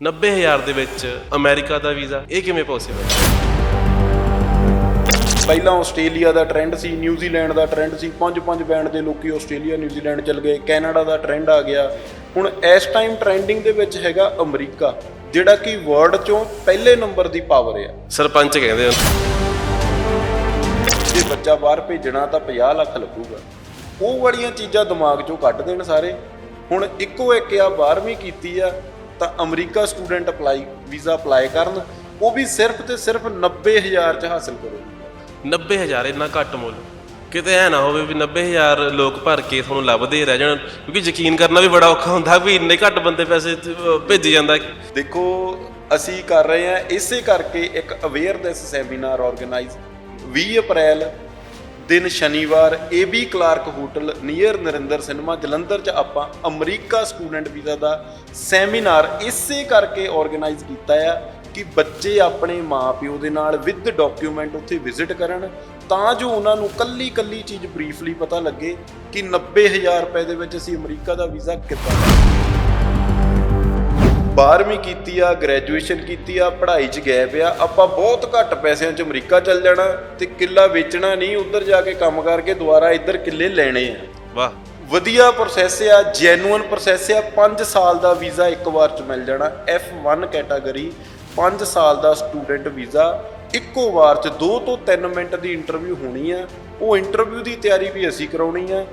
90000 ਦੇ ਵਿੱਚ ਅਮਰੀਕਾ ਦਾ ਵੀਜ਼ਾ ਇਹ ਕਿਵੇਂ ਪੋਸੀਬਲ ਪਹਿਲਾਂ ਆਸਟ੍ਰੇਲੀਆ ਦਾ ਟ੍ਰੈਂਡ ਸੀ ਨਿਊਜ਼ੀਲੈਂਡ ਦਾ ਟ੍ਰੈਂਡ ਸੀ ਪੰਜ ਪੰਜ ਬੈਂਡ ਦੇ ਲੋਕੀ ਆਸਟ੍ਰੇਲੀਆ ਨਿਊਜ਼ੀਲੈਂਡ ਚਲ ਗਏ ਕੈਨੇਡਾ ਦਾ ਟ੍ਰੈਂਡ ਆ ਗਿਆ। ਹੁਣ ਇਸ ਟਾਈਮ ਟ੍ਰੈਂਡਿੰਗ ਦੇ ਵਿੱਚ ਹੈਗਾ ਅਮਰੀਕਾ ਜਿਹੜਾ ਕਿ ਵਰਲਡ ਚੋਂ ਪਹਿਲੇ ਨੰਬਰ ਦੀ ਪਾਵਰ ਆ। ਸਰਪੰਚ ਕਹਿੰਦੇ ਹਨ। ਜੇ ਬੱਚਾ ਬਾਹਰ ਭੇਜਣਾ ਤਾਂ 50 ਲੱਖ ਲੱਗੂਗਾ। ਉਹ ਬੜੀਆਂ ਚੀਜ਼ਾਂ ਦਿਮਾਗ ਚੋਂ ਕੱਢ ਦੇਣ ਸਾਰੇ। ਹੁਣ ਇੱਕੋ ਇੱਕ ਆ 12ਵੀਂ ਕੀਤੀ ਆ ਤਾਂ America student apply visa apply ਕਰਨ ਉਹ ਵੀ ਸਿਰਫ ਤੇ ਸਿਰਫ 90000 ਚ ਹਾਸਲ ਕਰੋ। 90000 ਇੰਨਾ ਘੱਟ ਮੁੱਲ। ਕਿਤੇ ਐ ਨਾ ਹੋਵੇ ਵੀ 90000 ਲੋਕ ਭਰ ਕੇ ਤੁਹਾਨੂੰ ਲੱਭਦੇ ਰਹਿ ਜਾਣ ਕਿਉਂਕਿ ਯਕੀਨ ਕਰਨਾ ਵੀ ਬੜਾ ਔਖਾ ਹੁੰਦਾ ਵੀ ਇੰਨੇ ਘੱਟ ਬੰਦੇ ਪੈਸੇ ਭੇਜੀ ਜਾਂਦਾ। ਦੇਖੋ ਅਸੀਂ ਕਰ ਰਹੇ ਹਾਂ ਇਸੇ ਕਰਕੇ ਇੱਕ ਅਵੇਅਰਨੈਸ ਸੈਮੀਨਾਰ ਆਰਗੇਨਾਈਜ਼ 20 ਅਪ੍ਰੈਲ ਦਿਨ ਸ਼ਨੀਵਾਰ AB Clark hotel near Narinder cinema Jalandhar 'ਚ ਆਪਾਂ ਅਮਰੀਕਾ ਸਟੂਡੈਂਟ ਵੀਜ਼ਾ ਦਾ ਸੈਮੀਨਾਰ ਇਸੇ ਕਰਕੇ ਆਰਗੇਨਾਈਜ਼ ਕੀਤਾ ਆ ਕਿ ਬੱਚੇ ਆਪਣੇ ਮਾਪਿਓ ਦੇ ਨਾਲ ਵਿਦ ਡਾਕੂਮੈਂਟ ਉੱਥੇ ਵਿਜ਼ਿਟ ਕਰਨ, ਤਾਂ ਜੋ ਉਹਨਾਂ ਨੂੰ ਕੱਲੀ ਕੱਲੀ ਚੀਜ਼ ਬਰੀਫਲੀ ਪਤਾ ਲੱਗੇ ਕਿ 90000 ਰੁਪਏ ਦੇ ਵਿੱਚ ਅਸੀਂ ਅਮਰੀਕਾ ਦਾ ਵੀਜ਼ਾ ਕਿੱਦਾਂ 12ਵੀਂ ਕੀਤੀ ਆ ਗ੍ਰੈਜੂਏਸ਼ਨ ਕੀਤੀ ਆ ਪੜ੍ਹਾਈ 'ਚ ਗਏ ਪਿਆ ਆਪਾਂ ਬਹੁਤ ਘੱਟ ਪੈਸਿਆਂ 'ਚ ਅਮਰੀਕਾ ਚੱਲ ਜਾਣਾ ਤੇ ਕਿੱਲਾ ਵੇਚਣਾ ਨਹੀਂ ਉੱਧਰ ਜਾ ਕੇ ਕੰਮ ਕਰਕੇ ਦੁਬਾਰਾ ਇੱਧਰ ਕਿੱਲੇ ਲੈਣੇ ਆ। ਵਾਹ। ਵਧੀਆ ਪ੍ਰੋਸੈਸ ਆ ਜੈਨੂਅਨ ਪ੍ਰੋਸੈਸ ਆ 5 ਸਾਲ ਦਾ ਵੀਜ਼ਾ ਇੱਕ ਵਾਰ 'ਚ ਮਿਲ ਜਾਣਾ F1 ਕੈਟਾਗਰੀ 5 ਸਾਲ ਦਾ ਸਟੂਡੈਂਟ ਵੀਜ਼ਾ ਇੱਕੋ ਵਾਰ 'ਚ 2 ਤੋਂ 3 ਮਿੰਟ ਦੀ ਇੰਟਰਵਿਊ ਹੋਣੀ ਆ ਉਹ ਇੰਟਰਵਿਊ ਦੀ ਤਿਆਰੀ ਵੀ ਅਸੀਂ ਕਰਾਉਣੀ ਆ।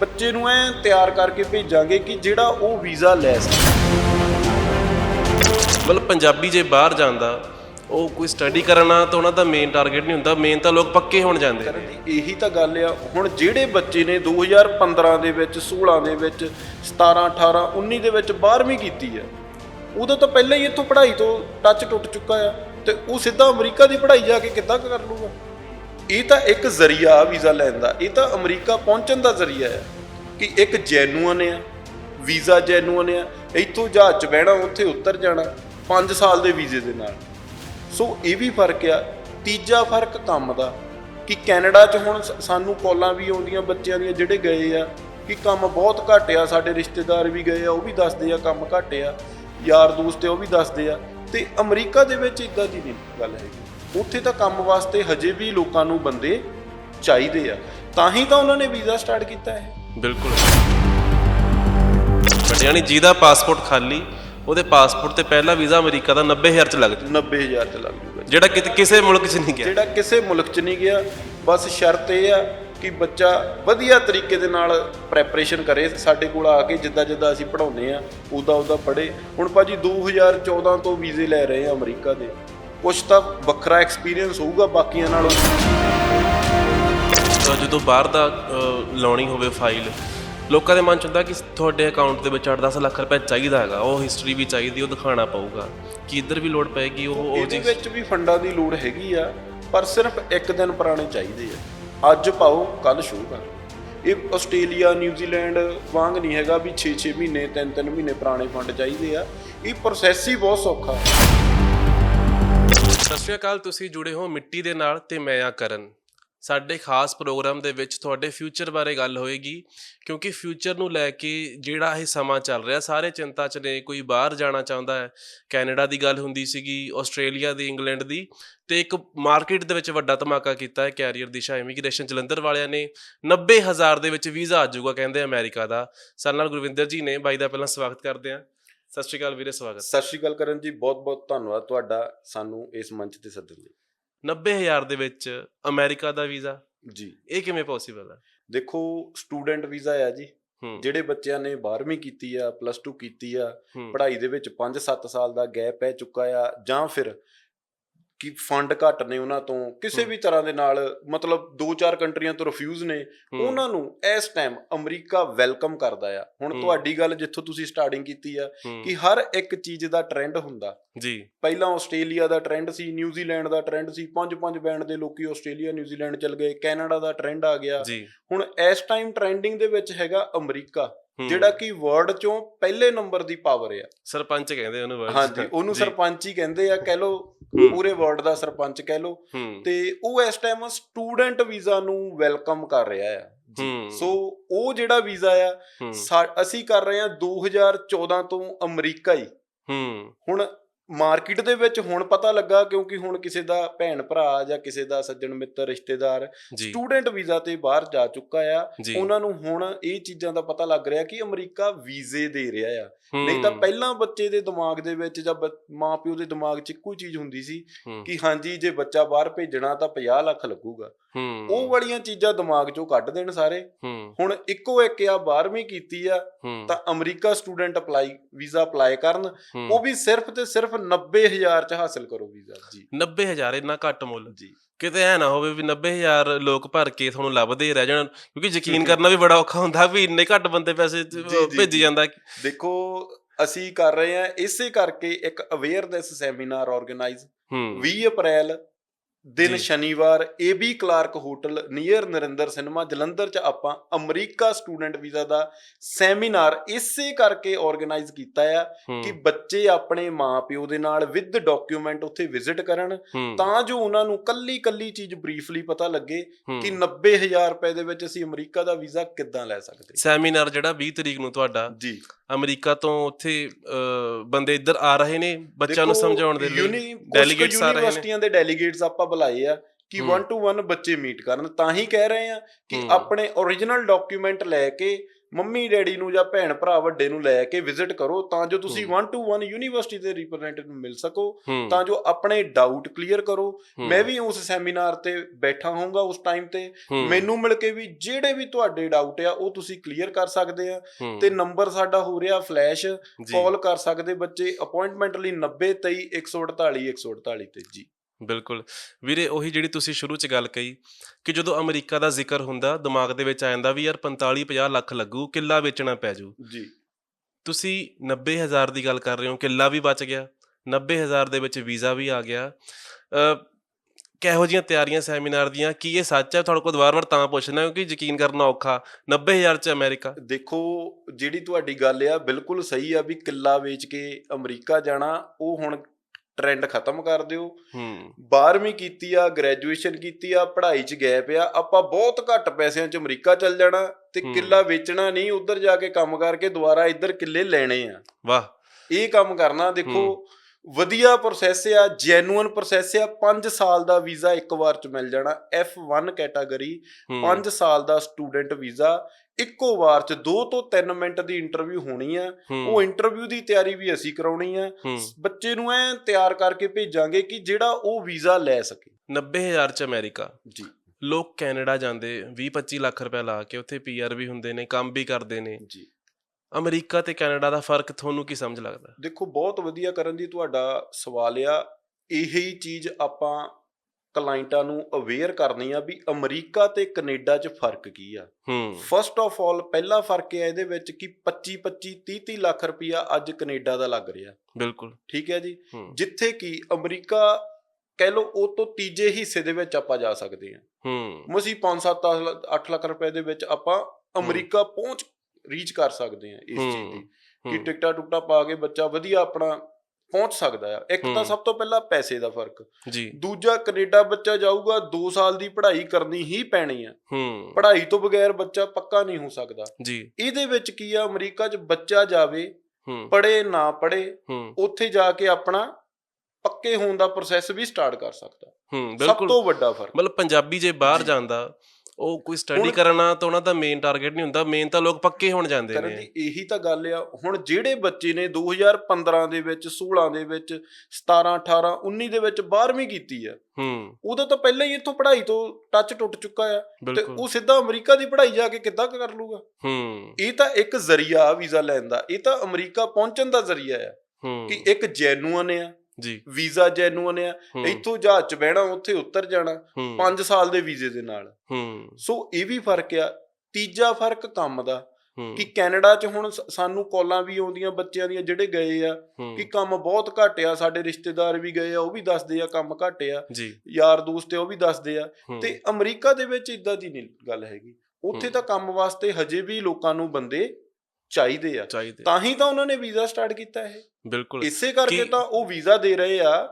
ਬੱਚੇ ਨੂੰ ਐ ਤਿਆਰ ਕਰਕੇ ਭੇਜਾਂਗੇ ਕਿ ਜਿਹੜਾ ਉਹ ਵੀਜ਼ਾ ਲੈ ਸਕੇ। ਮਤਲਬ ਪੰਜਾਬੀ ਜੇ ਬਾਹਰ ਜਾਂਦਾ, ਉਹ ਕੋਈ ਸਟੱਡੀ ਕਰਨਾ ਤਾਂ ਉਹਨਾਂ ਦਾ ਮੇਨ ਟਾਰਗੇਟ ਨਹੀਂ ਹੁੰਦਾ ਮੇਨ ਤਾਂ ਲੋਕ ਪੱਕੇ ਹੋਣ ਜਾਂਦੇ ਨੇ। ਇਹੀ ਤਾਂ ਗੱਲ ਆ। ਹੁਣ ਜਿਹੜੇ ਬੱਚੇ ਨੇ 2015 ਦੇ ਵਿੱਚ 16 ਦੇ ਵਿੱਚ 17 18 19 ਦੇ ਵਿੱਚ 12ਵੀਂ ਕੀਤੀ ਆ ਉਦੋਂ ਤਾਂ ਪਹਿਲਾਂ ਹੀ ਇੱਥੋਂ ਪੜ੍ਹਾਈ ਤੋਂ ਟੱਚ ਟੁੱਟ ਚੁੱਕਾ ਆ ਤੇ ਉਹ ਸਿੱਧਾ ਅਮਰੀਕਾ ਦੀ ਪੜ੍ਹਾਈ ਜਾ ਕੇ ਕਿੱਦਾਂ ਕੁ ਕਰ ਲੂਗਾ? ਇਹ ਤਾਂ ਇੱਕ ਜ਼ਰੀਆ ਵੀਜ਼ਾ ਲੈਣ ਦਾ, ਇਹ ਤਾਂ ਅਮਰੀਕਾ ਪਹੁੰਚਣ ਦਾ ਜ਼ਰੀਆ ਆ ਕਿ ਇੱਕ ਜੈਨੂਅਨ ਆ, ਵੀਜ਼ਾ ਜੈਨੂਅਨ ਆ, ਇੱਥੋਂ ਜਹਾਜ਼ 'ਚ ਬਹਿਣਾ, ਉੱਥੇ ਉਤਰ ਜਾਣਾ। 5 ਸਾਲ ਦੇ ਵੀਜ਼ੇ ਦੇ ਨਾਲ। ਸੋ ਇਹ ਵੀ ਫ਼ਰਕ ਆ। ਤੀਜਾ ਫ਼ਰਕ ਕੰਮ ਦਾ, ਕਿ ਕੈਨੇਡਾ 'ਚ ਹੁਣ ਸ- ਸਾਨੂੰ ਕਾਲਾਂ ਵੀ ਆਉਂਦੀਆਂ ਬੱਚਿਆਂ ਦੀਆਂ ਜਿਹੜੇ ਗਏ ਆ, ਕਿ ਕੰਮ ਬਹੁਤ ਘੱਟ ਆ। ਸਾਡੇ ਰਿਸ਼ਤੇਦਾਰ ਵੀ ਗਏ ਆ, ਉਹ ਵੀ ਦੱਸਦੇ ਆ ਕੰਮ ਘੱਟ ਆ। ਯਾਰ ਦੋਸਤ ਆ, ਉਹ ਵੀ ਦੱਸਦੇ ਆ। ਤੇ ਅਮਰੀਕਾ ਦੇ ਵਿੱਚ ਇਦਾਂ ਦੀ ਨਹੀਂ ਗੱਲ ਹੈਗੀ। ਉੱਥੇ ਤਾਂ ਕੰਮ ਵਾਸਤੇ ਹਜੇ ਵੀ ਲੋਕਾਂ ਨੂੰ ਬੰਦੇ ਚਾਹੀਦੇ ਆ। ਤਾਂ ਹੀ ਤਾਂ ਉਹਨਾਂ ਨੇ ਵੀਜ਼ਾ ਸਟਾਰਟ ਕੀਤਾ ਹੈ ਬਿਲਕੁਲ। ਬਟ ਯਾਨੀ ਜਿਹਦਾ ਪਾਸਪੋਰਟ ਖਾਲੀ ਉਹਦੇ ਪਾਸਪੋਰਟ ਤੇ ਪਹਿਲਾ ਵੀਜ਼ਾ ਅਮਰੀਕਾ ਦਾ 90000 ਚ ਲੱਗ ਜੂ। 90000 ਚ ਲੱਗ ਜੂਗਾ ਜਿਹੜਾ ਕਿਤੇ ਕਿਸੇ ਮੁਲਕ 'ਚ ਨਹੀਂ ਗਿਆ। ਜਿਹੜਾ ਕਿਸੇ ਮੁਲਕ 'ਚ ਨਹੀਂ ਗਿਆ ਬਸ ਸ਼ਰਤ ਇਹ ਆ ਕਿ ਬੱਚਾ ਵਧੀਆ ਤਰੀਕੇ ਦੇ ਨਾਲ ਪ੍ਰੈਪਰੇਸ਼ਨ ਕਰੇ ਸਾਡੇ ਕੋਲ ਆ ਕੇ ਜਿੱਦਾਂ ਜਿੱਦਾਂ ਅਸੀਂ ਪੜਾਉਂਦੇ ਆ ਉਦਾਂ ਉਦਾਂ ਪੜ੍ਹੇ। ਹੁਣ ਭਾਜੀ 2014 ਤੋਂ ਵੀਜ਼ੇ ਲੈ ਰਹੇ ਆ ਅਮਰੀਕਾ ਦੇ। ਕੁਝ ਤਾਂ ਵੱਖਰਾ ਐਕਸਪੀਰੀਅੰਸ ਹੋਊਗਾ ਬਾਕੀਆਂ ਨਾਲੋਂ। ਤਾਂ ਜਦੋਂ ਬਾਹਰ ਦਾ ਲਾਉਣੀ ਹੋਵੇ ਫਾਈਲ ਲੋਕਾਂ ਦੇ ਮਨ ਚ ਹੁੰਦਾ ਕਿ ਤੁਹਾਡੇ ਅਕਾਊਂਟ ਦੇ ਵਿੱਚ 8-10 ਲੱਖ ਰੁਪਏ ਚਾਹੀਦਾ ਹੈਗਾ ਉਹ ਹਿਸਟਰੀ ਵੀ ਚਾਹੀਦੀ ਉਹ ਦਿਖਾਉਣਾ ਪਊਗਾ। ਕਿ ਇੱਧਰ ਵੀ ਲੋਡ ਪਏਗੀ ਉਹ ਉਹ ਇਹਦੇ ਚੀਜ਼ ਵਿੱਚ ਵੀ ਫੰਡਾਂ ਦੀ ਲੋੜ ਹੈਗੀ ਆ ਪਰ ਸਿਰਫ ਇੱਕ ਦਿਨ ਪੁਰਾਣੇ ਚਾਹੀਦੇ ਆ। ਅੱਜ ਪਾਓ ਕੱਲ ਸ਼ੁਰੂ ਕਰ। ਇਹ ਆਸਟ੍ਰੇਲੀਆ ਨਿਊਜ਼ੀਲੈਂਡ ਵਾਂਗ ਨਹੀਂ ਹੈਗਾ ਵੀ 6-6 ਮਹੀਨੇ 3-3 ਮਹੀਨੇ ਪੁਰਾਣੇ ਫੰਡ ਚਾਹੀਦੇ ਆ। ਇਹ ਪ੍ਰੋਸੈਸ ਹੀ ਬਹੁਤ ਸੌਖਾ ਸਤਿ ਸ਼੍ਰੀ ਅਕਾਲ ਤੁਸੀਂ ਜੁੜੇ ਹੋ ਮਿੱਟੀ ਦੇ ਨਾਲ ਤੇ ਮੈਂ ਆ ਕਰਨ। ਸਾਡੇ ਖਾਸ ਪ੍ਰੋਗਰਾਮ ਦੇ ਵਿੱਚ ਤੁਹਾਡੇ ਫਿਊਚਰ ਬਾਰੇ ਗੱਲ ਹੋਏਗੀ, ਕਿਉਂਕਿ ਫਿਊਚਰ ਨੂੰ ਲੈ ਕੇ ਜਿਹੜਾ ਇਹ ਸਮਾਂ ਚੱਲ ਰਿਹਾ, ਸਾਰੇ ਚਿੰਤਾ 'ਚ ਨੇ, ਕੋਈ ਬਾਹਰ ਜਾਣਾ ਚਾਹੁੰਦਾ ਹੈ, ਕੈਨੇਡਾ ਦੀ ਗੱਲ ਹੁੰਦੀ ਸੀਗੀ, ਆਸਟ੍ਰੇਲੀਆ ਦੀ, ਇੰਗਲੈਂਡ ਦੀ, ਤੇ ਇੱਕ ਮਾਰਕੀਟ ਦੇ ਵਿੱਚ ਵੱਡਾ ਧਮਾਕਾ ਕੀਤਾ ਹੈ, ਕੈਰੀਅਰ ਦਿਸ਼ਾ ਇਮੀਗ੍ਰੇਸ਼ਨ ਜਲੰਧਰ ਵਾਲਿਆਂ ਨੇ 90000 ਦੇ ਵਿੱਚ ਵੀਜ਼ਾ ਆ ਜਾਊਗਾ ਕਹਿੰਦੇ ਅਮਰੀਕਾ ਦਾ। ਸਾਡੇ ਨਾਲ ਗੁਰਵਿੰਦਰ ਜੀ ਨੇ, ਬਾਈ ਦਾ ਪਹਿਲਾਂ ਸਵਾਗਤ ਕਰਦੇ ਹਾਂ। ਸਤਿ ਸ਼੍ਰੀ ਅਕਾਲ ਵੀਰੇ, ਸਵਾਗਤ ਸਤਿ ਸ਼੍ਰੀ ਅਕਾਲ ਕਰਨ ਜੀ ਬਹੁਤ ਬਹੁਤ ਧੰਨਵਾਦ ਤੁਹਾਡਾ ਸਾਨੂੰ ਇਸ ਮੰਚ ਤੇ ਸੱਦਣ ਲਈ। 90000 ਦੇ ਵਿੱਚ ਅਮਰੀਕਾ ਦਾ ਵੀਜ਼ਾ। ਜੀ। ਇਹ ਕਿਵੇਂ ਪੋਸੀਬਲ ਹੈ ਦੇਖੋ ਸਟੂਡੈਂਟ ਵੀਜ਼ਾ ਆ ਜੀ। ਜਿਹੜੇ ਬੱਚਿਆਂ ਨੇ 12ਵੀਂ ਕੀਤੀ ਆ ਪਲੱਸ 2 ਕੀਤੀ ਆ ਪੜ੍ਹਾਈ ਦੇ ਵਿੱਚ 5-7 ਸਾਲ ਦਾ ਗੈਪ ਪੈ ਚੁੱਕਾ ਆ ਜਾਂ ਫਿਰ ਕਿ ਫੰਡ ਘੱਟ ਨੇ ਉਹਨਾਂ ਤੋਂ ਕਿਸੇ। ਵੀ ਤਰ੍ਹਾਂ ਦੇ ਨਾਲ ਮਤਲਬ 2-4 ਕੰਟਰੀਆਂ ਤੋਂ ਰਿਫਿਊਜ਼ ਨੇ ਉਹਨਾਂ ਨੂੰ ਇਸ ਟਾਈਮ ਅਮਰੀਕਾ ਵੈਲਕਮ ਕਰਦਾ ਆ। ਹੁਣ। ਤੁਹਾਡੀ ਗੱਲ ਜਿੱਥੋਂ ਤੁਸੀਂ ਸਟਾਰਟਿੰਗ ਕੀਤੀ ਆ ਕਿ ਹਰ ਇੱਕ ਚੀਜ਼ ਦਾ ਟ੍ਰੈਂਡ ਹੁੰਦਾ। ਜੀ। ਪਹਿਲਾਂ ਆਸਟ੍ਰੇਲੀਆ ਦਾ ਟ੍ਰੈਂਡ ਸੀ ਨਿਊਜ਼ੀਲੈਂਡ ਦਾ ਟ੍ਰੈਂਡ ਸੀ ਪੰਜ ਪੰਜ ਬੈਂਡ ਦੇ ਲੋਕੀ ਆਸਟ੍ਰੇਲੀਆ ਨਿਊਜ਼ੀਲੈਂਡ ਚਲ ਗਏ ਕੈਨੇਡਾ ਦਾ ਟ੍ਰੈਂਡ ਆ ਗਿਆ। ਹੁਣ ਇਸ ਟਾਈਮ ਟ੍ਰੈਂਡਿੰਗ ਦੇ ਵਿੱਚ ਹੈਗਾ ਅਮਰੀਕਾ। ਜਿਹੜਾ ਕਿ ਵਰਲਡ ਚੋਂ ਪਹਿਲੇ ਨੰਬਰ ਦੀ ਪਾਵਰ ਆ। ਸਰਪੰਚ ਕਹਿੰਦੇ ਉਹਨੂੰ 'ਚ। ਹਾਂਜੀ ਉਹਨੂੰ ਸਰਪੰਚ ਹੀ ਕਹਿੰਦੇ ਆ ਕਹਿ ਲੋ ਪੂਰੇ ਵਰਲਡ ਦਾ ਸਰਪੰਚ ਕਹਿ ਲੋ ਤੇ ਉਹ ਇਸ ਟਾਈਮ ਸਟੂਡੈਂਟ ਵੀਜ਼ਾ ਨੂੰ ਵੈਲਕਮ ਕਰ ਰਿਹਾ ਆ। ਸੋ ਉਹ ਜਿਹੜਾ ਵੀਜ਼ਾ ਆ ਅਸੀਂ ਕਰ ਰਹੇ ਹਾਂ 2014 ਤੋਂ ਅਮਰੀਕਾ ਹੀ। ਹੂੰ। ਹੁਣ ਮਾਰਕੀਟ ਦੇ ਵਿੱਚ ਹੁਣ ਪਤਾ ਲੱਗਾ ਕਿਉਂਕਿ ਹੁਣ ਕਿਸੇ ਦਾ ਭੈਣ ਭਰਾ ਜਾਂ ਕਿਸੇ ਦਾ ਸੱਜਣ ਮਿੱਤਰ ਰਿਸ਼ਤੇਦਾਰ ਸਟੂਡੈਂਟ ਵੀਜ਼ਾ ਤੇ ਬਾਹਰ ਜਾ ਚੁੱਕਾ ਆ। ਉਹਨਾਂ ਨੂੰ ਹੁਣ ਇਹ ਚੀਜ਼ਾਂ ਦਾ ਪਤਾ ਲੱਗ ਰਿਹਾ ਕਿ ਅਮਰੀਕਾ ਵੀਜ਼ੇ ਦੇ ਰਿਹਾ ਆ। ਨਹੀਂ ਤਾਂ ਪਹਿਲਾਂ ਬੱਚੇ ਦੇ ਦਿਮਾਗ ਦੇ ਵਿੱਚ ਜਾਂ ਮਾਂ-ਪਿਓ ਦੇ ਦਿਮਾਗ 'ਚ ਇੱਕੋ ਹੀ ਚੀਜ਼ ਹੁੰਦੀ ਸੀ ਕਿ ਹਾਂਜੀ ਜੇ ਬੱਚਾ ਬਾਹਰ ਭੇਜਣਾ ਤਾਂ 50 ਲੱਖ ਲੱਗੂਗਾ। ਉਹ ਵਾਲੀਆਂ ਚੀਜ਼ਾਂ ਦਿਮਾਗ 'ਚੋਂ ਕੱਢ ਦੇਣ ਸਾਰੇ। ਹੁਣ ਇੱਕੋ ਇੱਕ ਆ 12ਵੀਂ ਕੀਤੀ ਆ ਤਾਂ America student apply visa apply ਕਰਨ। ਉਹ ਵੀ ਸਿਰਫ ਤੇ ਸਿਰਫ 90000 ਚ ਹਾਸਲ ਕਰੋ ਵੀਜ਼ਾ ਜੀ। 90000 ਇੰਨਾ ਘੱਟ ਮੁੱਲ। ਜੀ। ਕਿਤੇ ਐ ਨਾ ਹੋਵੇ ਵੀ 90000 ਲੋਕ ਭਰ ਕੇ ਤੁਹਾਨੂੰ ਲੱਭਦੇ ਰਹਿ ਜਾਣ ਕਿਉਂਕਿ ਯਕੀਨ ਕਰਨਾ ਵੀ ਬੜਾ ਔਖਾ ਹੁੰਦਾ ਵੀ ਇੰਨੇ ਘੱਟ ਬੰਦੇ ਪੈਸੇ ਭੇਜੀ। ਜਾਂਦਾ। ਦੇਖੋ ਅਸੀਂ ਕਰ ਰਹੇ ਹਾਂ ਇਸੇ ਕਰਕੇ ਇੱਕ ਅਵੇਅਰਨੈਸ ਸੈਮੀਨਾਰ ਆਰਗੇਨਾਈਜ਼ ਹੂੰ। 20 ਅਪ੍ਰੈਲ ਦਿਨ। ਸ਼ਨੀਵਾਰ AB Clark hotel near Narinder cinema Jalandhar ਚ ਆਪਾਂ ਅਮਰੀਕਾ ਸਟੂਡੈਂਟ ਵੀਜ਼ਾ ਦਾ ਸੈਮੀਨਾਰ ਇਸੇ ਕਰਕੇ ਆਰਗੇਨਾਈਜ਼ ਕੀਤਾ ਆ ਕਿ ਬੱਚੇ ਆਪਣੇ ਮਾਪਿਓ ਦੇ ਨਾਲ ਵਿਦ ਡਾਕੂਮੈਂਟ ਉੱਥੇ ਵਿਜ਼ਿਟ ਕਰਨ। ਤਾਂ ਜੋ ਉਹਨਾਂ ਨੂੰ ਕੱਲੀ ਕੱਲੀ ਚੀਜ਼ ਬਰੀਫਲੀ ਪਤਾ ਲੱਗੇ। ਕਿ 90000 ਰੁਪਏ ਦੇ ਵਿੱਚ ਅਸੀਂ ਅਮਰੀਕਾ ਦਾ ਵੀਜ਼ਾ ਕਿੱਦਾਂ ਲੈ ਸਕਦੇ। ਸੈਮੀਨਾਰ ਜਿਹੜਾ 20 ਤਰੀਕ ਨੂੰ ਤੁਹਾਡਾ ਜੀ। ਅਮਰੀਕਾ ਤੋਂ ਉੱਥੇ ਬੰਦੇ ਇੱਧਰ ਆ ਰਹੇ ਨੇ ਬੱਚਿਆਂ ਨੂੰ ਸਮਝਾਉਣ ਦੇ ਲਈ ਡੈਲੀਗੇਟਸ ਆ ਰਹੇ ਨੇ। ਯੂਨੀਵਰਸਿਟੀਆਂ ਦੇ ਡੈਲੀਗੇਟਸ ਆਪਾਂ ਬੁਲਾਏ ਆ ਕਿ ਹੂੰ। 1 ਟੂ 1 ਬੱਚੇ ਮੀਟ ਕਰਨ ਤਾਂ ਹੀ ਕਹਿ ਰਹੇ ਆ ਕਿ। ਆਪਣੇ origignal ਡਾਕੂਮੈਂਟ ਲੈ ਕੇ ਮੰਮੀ ਡੈਡੀ ਨੂੰ ਜਾਂ ਭੈਣ ਭਰਾ ਵੱਡੇ ਨੂੰ ਲੈ ਕੇ ਵਿਜ਼ਿਟ ਕਰੋ ਤਾਂ ਜੋ ਤੁਸੀਂ ਹੂੰ। 1 ਟੂ 1 ਯੂਨੀਵਰਸਿਟੀ ਦੇ ਰਿਪਰੈਜ਼ੈਂਟੇਟਿਵ ਨੂੰ ਮਿਲ ਸਕੋ ਤਾਂ ਜੋ ਆਪਣੇ ਡਾਊਟ ਕਲੀਅਰ ਕਰੋ। ਮੈਂ ਵੀ ਉਸ ਸੈਮੀਨਾਰ ਤੇ ਬੈਠਾ ਹੋਊਂਗਾ ਉਸ ਟਾਈਮ ਤੇ। ਮੈਨੂੰ ਮਿਲ ਕੇ ਵੀ ਜਿਹੜੇ ਵੀ ਤੁਹਾਡੇ ਡਾਊਟ ਆ ਉਹ ਤੁਸੀਂ ਕਲੀਅਰ ਕਰ ਸਕਦੇ ਆ। ਤੇ ਨੰਬਰ ਸਾਡਾ ਹੋ ਰਿਹਾ ਫਲੈਸ਼ ਕਾਲ ਕਰ ਸਕਦੇ ਬੱਚੇ। ਅਪਾਇੰਟਮੈਂਟ ਲਈ 90 23 148 148 ਤੇ। ਜੀ। ਬਿਲਕੁਲ। ਵੀਰੇ ਉਹੀ ਜਿਹੜੀ ਤੁਸੀਂ ਸ਼ੁਰੂ ਚ ਗੱਲ ਕਹੀ ਕਿ ਜਦੋਂ ਅਮਰੀਕਾ ਦਾ ਜ਼ਿਕਰ ਹੁੰਦਾ ਦਿਮਾਗ ਦੇ ਵਿੱਚ ਆ ਜਾਂਦਾ ਵੀ ਯਾਰ 45 50 ਲੱਖ ਲੱਗੂ ਕਿੱਲਾ ਵੇਚਣਾ ਪੈ ਜੂ ਜੀ। ਤੁਸੀਂ 90000 ਦੀ ਗੱਲ ਕਰ ਰਹੇ ਹੋ ਕਿੱਲਾ ਵੀ ਬਚ ਗਿਆ 90000 ਦੇ ਵਿੱਚ ਵੀਜ਼ਾ ਵੀ ਆ ਗਿਆ। ਅ ਕਿਹੋ ਜੀਆਂ ਤਿਆਰੀਆਂ ਸੈਮੀਨਾਰ ਦੀਆਂ ਕੀ ਇਹ ਸੱਚ ਹੈ? ਤੁਹਾਡੇ ਕੋਲ ਵਾਰ-ਵਾਰ ਤਾਂ ਪੁੱਛਣਾ ਕਿਉਂਕਿ ਯਕੀਨ ਕਰਨਾ ਔਖਾ। 90000 ਚ ਅਮਰੀਕਾ। ਦੇਖੋ ਜਿਹੜੀ ਤੁਹਾਡੀ ਗੱਲ ਆ ਬਿਲਕੁਲ ਸਹੀ ਆ ਵੀ ਕਿੱਲਾ ਵੇਚ ਕੇ ਅਮਰੀਕਾ ਜਾਣਾ ਉਹ ਹੁਣ ਟ੍ਰੈਂਡ ਖਤਮ ਕਰ ਦਿਓ। ਹੂੰ। 12ਵੀਂ ਕੀਤੀ ਆ ਗ੍ਰੈਜੂਏਸ਼ਨ ਕੀਤੀ ਆ ਪੜ੍ਹਾਈ 'ਚ ਗੈਪ ਆ ਆਪਾਂ ਬਹੁਤ ਘੱਟ ਪੈਸਿਆਂ 'ਚ ਅਮਰੀਕਾ ਚੱਲ ਜਾਣਾ ਤੇ। ਕਿੱਲਾ ਵੇਚਣਾ ਨਹੀਂ ਉੱਧਰ ਜਾ ਕੇ ਕੰਮ ਕਰਕੇ ਦੁਬਾਰਾ ਇੱਧਰ ਕਿੱਲੇ ਲੈਣੇ ਆ। ਵਾਹ। ਇਹ ਕੰਮ ਕਰਨਾ ਦੇਖੋ ਵਧੀਆ ਪ੍ਰੋਸੈਸ ਆ ਜੈਨੂਅਨ ਪ੍ਰੋਸੈਸ ਆ 5 ਸਾਲ ਦਾ ਵੀਜ਼ਾ ਇੱਕ ਵਾਰ 'ਚ ਮਿਲ ਜਾਣਾ F1 ਕੈਟਾਗਰੀ ਹੂੰ, 5 ਸਾਲ ਦਾ ਸਟੂਡੈਂਟ ਵੀਜ਼ਾ ਇੱਕੋ ਵਾਰ 'ਚ 2 ਤੋਂ 3 ਮਿੰਟ ਦੀ ਇੰਟਰਵਿਊ ਹੋਣੀ ਆ। ਉਹ ਇੰਟਰਵਿਊ ਦੀ ਤਿਆਰੀ ਵੀ ਅਸੀਂ ਕਰਾਉਣੀ ਆ। ਬੱਚੇ ਨੂੰ ਐ ਤਿਆਰ ਕਰਕੇ ਭੇਜਾਂਗੇ ਕਿ ਜਿਹੜਾ ਉਹ ਵੀਜ਼ਾ ਲੈ ਸਕੇ। 90000 ਚ ਅਮਰੀਕਾ। ਜੀ। ਲੋਕ ਕੈਨੇਡਾ ਜਾਂਦੇ 20-25 ਲੱਖ ਰੁਪਏ ਲਾ ਕੇ ਉੱਥੇ ਪੀਆਰ ਵੀ ਹੁੰਦੇ ਨੇ ਕੰਮ ਵੀ ਕਰਦੇ ਨੇ। ਜੀ। ਅਮਰੀਕਾ ਤੇ ਕੈਨੇਡਾ ਦਾ ਫ਼ਰਕ ਤੁਹਾਨੂੰ ਕੀ ਸਮਝ ਲੱਗਦਾ? ਦੇਖੋ ਬਹੁਤ ਵਧੀਆ ਕਰਨ ਦੀ ਤੁਹਾਡਾ ਸਵਾਲ ਆ। ਇਹੀ ਚੀਜ਼ ਆਪਾਂ ਕਲਾਇੰਟਾਂ ਨੂੰ ਅਵੇਅਰ ਕਰਨੀ ਆ ਵੀ ਅਮਰੀਕਾ ਤੇ ਕੈਨੇਡਾ 'ਚ ਫ਼ਰਕ ਕੀ ਆ। ਹੂੰ। ਫਸਟ ਆਫ ਆਲ ਪਹਿਲਾ ਫ਼ਰਕ ਇਹ ਹੈ ਇਹਦੇ ਵਿੱਚ ਕਿ 25 25 30 30 ਲੱਖ ਰੁਪਇਆ ਅੱਜ ਕੈਨੇਡਾ ਦਾ ਲੱਗ ਰਿਹਾ। ਬਿਲਕੁਲ। ਠੀਕ ਹੈ ਜੀ? ਜਿੱਥੇ ਕਿ ਅਮਰੀਕਾ ਕਹਿ ਲਓ ਉਹ ਤੋਂ ਤੀਜੇ ਹਿੱਸੇ ਦੇ ਵਿੱਚ ਆਪਾਂ ਜਾ ਸਕਦੇ ਹਾਂ। ਹੂੰ। ਮਸੀ 5 7 8 ਲੱਖ ਰੁਪਏ ਦੇ ਵਿੱਚ ਆਪਾਂ ਅਮਰੀਕਾ ਪਹੁੰਚ ਰੀਚ ਕਰ ਸਕਦੇ ਹਾਂ ਇਸ ਚੀਜ਼ ਦੀ ਕਿ ਹੂੰ, ਟਿਕਟਾਂ ਟੁਕਟਾਂ ਪਾ ਕੇ ਬੱਚਾ ਵਧੀਆ ਆਪਣਾ ਪਹੁੰਚ ਸਕਦਾ ਆ। ਇੱਕ ਤਾਂ ਹੂੰ। ਸਭ ਤੋਂ ਪਹਿਲਾਂ ਪੈਸੇ ਦਾ ਫ਼ਰਕ। ਜੀ। ਦੂਜਾ ਕੈਨੇਡਾ ਬੱਚਾ ਜਾਊਗਾ 2 ਸਾਲ ਦੀ ਪੜ੍ਹਾਈ ਕਰਨੀ ਹੀ ਪੈਣੀ ਆ। ਹੂੰ। ਪੜ੍ਹਾਈ ਤੋਂ ਬਗੈਰ ਬੱਚਾ ਪੱਕਾ ਨਹੀਂ ਹੋ ਸਕਦਾ। ਜੀ। ਇਹਦੇ ਵਿੱਚ ਕੀ ਆ ਅਮਰੀਕਾ 'ਚ ਬੱਚਾ ਜਾਵੇ ਹੂੰ। ਪੜ੍ਹੇ ਨਾ ਪੜ੍ਹੇ ਹੂੰ। ਉੱਥੇ ਜਾ ਕੇ ਆਪਣਾ ਪੱਕੇ ਹੋਣ ਦਾ ਪ੍ਰੋਸੈਸ ਵੀ ਸਟਾਰਟ ਕਰ ਸਕਦਾ। ਹੂੰ ਸਭ ਬਿਲਕੁਲ। ਤੋਂ ਵੱਡਾ ਫ਼ਰਕ। ਮਤਲਬ ਪੰਜਾਬੀ ਜੇ ਬਾਹਰ। ਜਾਂਦਾ ਉਹ ਕੋਈ ਸਟੱਡੀ ਕਰਨਾ ਤਾਂ ਉਹਨਾਂ ਦਾ ਮੇਨ ਟਾਰਗੇਟ ਨਹੀਂ ਹੁੰਦਾ ਮੇਨ ਤਾਂ ਲੋਕ ਪੱਕੇ ਹੋਣ ਜਾਂਦੇ ਨੇ। ਦੀ ਇਹੀ ਤਾਂ ਗੱਲ ਆ ਹੁਣ ਜਿਹੜੇ ਬੱਚੇ ਨੇ 2015 ਦੇ ਵਿੱਚ 16 ਦੇ ਵਿੱਚ 17 18 19 ਦੇ ਵਿੱਚ 12ਵੀਂ ਕੀਤੀ ਆ ਹੂੰ। ਉਦੋਂ ਤਾਂ ਪਹਿਲਾਂ ਹੀ ਇੱਥੋਂ ਪੜ੍ਹਾਈ ਤੋਂ ਟੱਚ ਟੁੱਟ ਚੁੱਕਾ ਆ ਤੇ ਉਹ ਸਿੱਧਾ ਅਮਰੀਕਾ ਦੀ ਪੜ੍ਹਾਈ ਜਾ ਕੇ ਕਿੱਦਾਂ ਕਰ ਲੂਗਾ? ਹੂੰ। ਇਹ ਤਾਂ ਇੱਕ ਜ਼ਰੀਆ ਵੀਜ਼ਾ ਲੈਣ ਦਾ ਇਹ ਤਾਂ ਅਮਰੀਕਾ ਪਹੁੰਚਣ ਦਾ ਜ਼ਰੀਆ ਆ ਕਿ ਇੱਕ ਜੈਨੂਅਨ ਆ ਜੀ। ਵੀਜ਼ਾ ਜੈਨੂਅਨ ਆ ਇੱਥੋਂ ਜਹਾਜ਼ 'ਚ ਬਹਿਣਾ ਉੱਥੇ ਉਤਰ ਜਾਣਾ ਹੂੰ। 5 ਸਾਲ ਦੇ ਵੀਜ਼ੇ ਦੇ ਨਾਲ। ਹੂੰ। ਸੋ ਇਹ ਵੀ ਫ਼ਰਕ ਆ। ਤੀਜਾ ਫ਼ਰਕ ਕੰਮ ਦਾ ਕਿ ਕੈਨੇਡਾ 'ਚ ਹੁਣ ਸਾਨੂੰ ਕਾਲਾਂ ਵੀ ਆਉਂਦੀਆਂ ਬੱਚਿਆਂ ਦੀਆਂ ਜਿਹੜੇ ਗਏ ਆ ਕਿ ਕੰਮ ਬਹੁਤ ਘੱਟ ਆ। ਸਾਡੇ ਰਿਸ਼ਤੇਦਾਰ ਵੀ ਗਏ ਆ ਉਹ ਵੀ ਦੱਸਦੇ ਆ ਕੰਮ ਘੱਟ ਆ। ਯਾਰ ਦੋਸਤ ਆ ਉਹ ਵੀ ਦੱਸਦੇ ਆ। ਤੇ ਅਮਰੀਕਾ ਦੇ ਵਿੱਚ ਇਦਾਂ ਦੀ ਨਹੀਂ ਗੱਲ ਹੈਗੀ। ਉੱਥੇ। ਤਾਂ ਕੰਮ ਵਾਸਤੇ ਹਜੇ ਵੀ ਲੋਕਾਂ ਨੂੰ ਬੰਦੇ ਚਾਹੀਦੇ ਆ। ਚਾਹੀਦੇ ਤਾਂ ਹੀ ਤਾਂ ਉਹਨਾਂ ਨੇ ਵੀਜ਼ਾ ਸਟਾਰਟ ਕੀਤਾ ਇਹ। ਬਿਲਕੁਲ। ਇਸੇ ਕਰਕੇ ਤਾਂ ਉਹ ਵੀਜ਼ਾ ਦੇ ਰਹੇ ਆ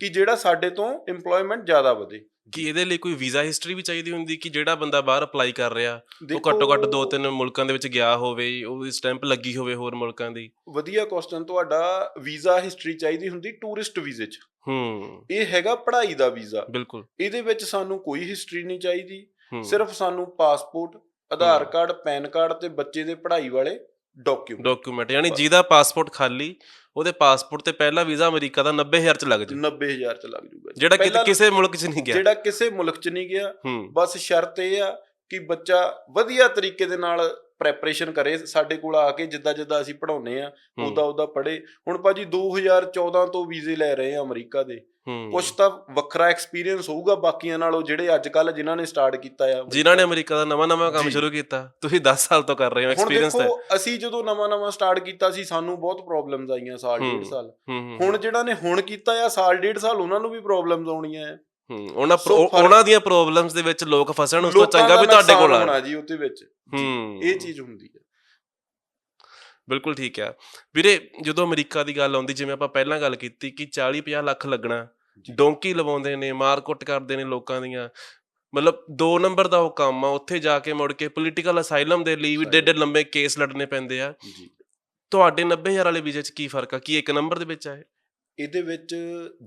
ਕਿ ਜਿਹੜਾ ਸਾਡੇ ਤੋਂ EMPLOYMENT ਜ਼ਿਆਦਾ ਵਧੇ। ਕਿ ਇਹਦੇ ਲਈ ਕੋਈ ਵੀਜ਼ਾ ਹਿਸਟਰੀ ਵੀ ਚਾਹੀਦੀ ਹੁੰਦੀ ਕਿ ਜਿਹੜਾ ਬੰਦਾ ਬਾਹਰ ਅਪਲਾਈ ਕਰ ਰਿਹਾ? ਉਹ ਘੱਟੋ ਘੱਟ ਦੋ ਤਿੰਨ ਮੁਲਕਾਂ ਦੇ ਵਿੱਚ ਗਿਆ ਹੋਵੇ ਉਹਦੀ ਸਟੈਂਪ ਲੱਗੀ ਹੋਵੇ ਹੋਰ ਮੁਲਕਾਂ ਦੀ। ਵਧੀਆ ਕੁਐਸਚਨ ਤੁਹਾਡਾ ਵੀਜ਼ਾ ਹਿਸਟਰੀ ਚਾਹੀਦੀ ਹੁੰਦੀ ਟੂਰਿਸਟ ਵੀਜ਼ੇ 'ਚ। ਹੂੰ। ਇਹ ਹੈਗਾ ਪੜ੍ਹਾਈ ਦਾ ਵੀਜ਼ਾ। ਬਿਲਕੁਲ। ਇਹਦੇ ਵਿੱਚ ਸਾਨੂੰ ਕੋਈ ਹਿਸਟਰੀ ਨਹੀਂ ਚਾਹੀਦੀ। ਸਿਰਫ ਸਾਨੂੰ passport Aadhaar. Card PAN card ਤੇ ਬੱਚੇ ਦੇ ਪੜ੍ਹਾਈ ਵਾਲੇ ਡਾਕੂਮੈਂਟ ਡਾਕੂਮੈਂਟ ਯਾਨੀ ਜਿਹਦਾ ਪਾਸਪੋਰਟ ਖਾਲੀ ਉਹਦੇ ਪਾਸਪੋਰਟ ਤੇ ਪਹਿਲਾ ਵੀਜ਼ਾ ਅਮਰੀਕਾ ਦਾ 90000 ਚ ਲੱਗ ਜੂ। 90000 ਚ ਲੱਗ ਜੂਗਾ। ਜਿਹੜਾ ਕਿਸੇ ਮੁਲਕ 'ਚ ਨਹੀਂ ਗਿਆ। ਜਿਹੜਾ ਕਿਸੇ ਮੁਲਕ 'ਚ ਨਹੀਂ ਗਿਆ ਬਸ ਸ਼ਰਤ ਇਹ ਆ ਕਿ ਬੱਚਾ ਵਧੀਆ ਤਰੀਕੇ ਦੇ ਨਾਲ ਪ੍ਰੈਪਰੇਸ਼ਨ ਕਰੇ ਸਾਡੇ ਕੋਲ ਆ ਕੇ ਜਿੱਦਾਂ ਜਿੱਦਾਂ ਅਸੀਂ ਪੜਾਉਨੇ ਆ ਉਦਾਂ ਉਦਾਂ ਪੜੇ ਹੁਣ ਭਾਜੀ 2014 ਤੋਂ ਵੀਜ਼ੇ ਲੈ ਰਹੇ ਆ ਅਮਰੀਕਾ ਦੇ। ਕੁਝ ਤਾਂ ਵੱਖਰਾ ਐਕਸਪੀਰੀਅੰਸ ਹੋਊਗਾ ਬਾਕੀਆਂ ਨਾਲੋਂ ਜਿਹੜੇ ਅੱਜ ਕੱਲ ਜਿਨ੍ਹਾਂ ਨੇ ਸਟਾਰਟ ਕੀਤਾ ਆ। ਜਿਨ੍ਹਾਂ ਨੇ ਅਮਰੀਕਾ ਦਾ ਨਵਾਂ ਨਵਾਂ ਕੰਮ। ਸ਼ੁਰੂ ਕੀਤਾ ਤੁਸੀਂ 10 ਸਾਲ ਤੋਂ ਕਰ ਰਹੇ ਹੋ ਹੁਣ ਐਕਸਪੀਰੀਅੰਸ ਹੈ ਦੇਖੋ ਅਸੀਂ ਜਦੋਂ ਨਵਾਂ ਨਵਾਂ ਸਟਾਰਟ ਕੀਤਾ ਸੀ ਸਾਨੂੰ ਬਹੁਤ ਪ੍ਰੋਬਲਮਸ ਆਈਆਂ ਸਾਲ। ਡੇਢ ਸਾਲ। ਹੁਣ ਜਿਹੜਾ ਨੇ ਹੁਣ ਕੀਤਾ ਆ ਸਾਲ ਡੇਢ ਸਾਲ ਉਹਨਾਂ ਨੂੰ ਵੀ ਪ੍ਰੋਬਲਮਸ ਆਉਣੀਆਂ ਆ। ਹੂੰ ਉਹਨਾਂ ਉਹਨਾਂ ਦੀਆਂ ਪ੍ਰੋਬਲਮਸ ਦੇ ਵਿੱਚ ਲੋਕ ਫਸਣ ਉਸ ਤੋਂ ਚੰਗਾ ਵੀ ਤੁਹਾਡੇ ਕੋਲ ਆ। ਹੋਣਾ ਜੀ ਉਹਦੇ ਵਿੱਚ। ਹੂੰ। ਇਹ ਚੀਜ਼ ਹੁੰਦੀ ਹੈ ਬਿਲਕੁਲ ਠੀਕ ਹੈ ਵੀਰੇ ਜਦੋਂ ਅਮਰੀਕਾ ਦੀ ਗੱਲ ਆਉਂਦੀ ਜਿਵੇਂ ਆਪਾਂ ਪਹਿਲਾਂ ਗੱਲ ਕੀਤੀ ਕਿ 40 50 ਲੱਖ ਲੱਗਣਾ। ਡੋਂਕੀ ਲਵਾਉਂਦੇ ਨੇ ਮਾਰ ਕੁੱਟ ਕਰਦੇ ਨੇ ਲੋਕਾਂ ਦੀਆਂ ਮਤਲਬ ਦੋ ਨੰਬਰ ਦਾ ਉਹ ਕੰਮ ਆ ਉੱਥੇ ਜਾ ਕੇ ਮੁੜ ਕੇ ਪੋਲੀਟੀਕਲ ਅਸਾਈਲਮ ਦੇ ਲਈ ਵੀ। ਡੇਢ ਲੰਬੇ ਕੇਸ ਲੜਨੇ ਪੈਂਦੇ ਆ। ਜੀ। ਤੁਹਾਡੇ 90000 ਵਾਲੇ ਵੀਜ਼ੇ 'ਚ ਕੀ ਫ਼ਰਕ ਆ? ਕੀ ਇੱਕ ਨੰਬਰ ਦੇ ਵਿੱਚ ਆ ਇਹ? ਇਹਦੇ ਵਿੱਚ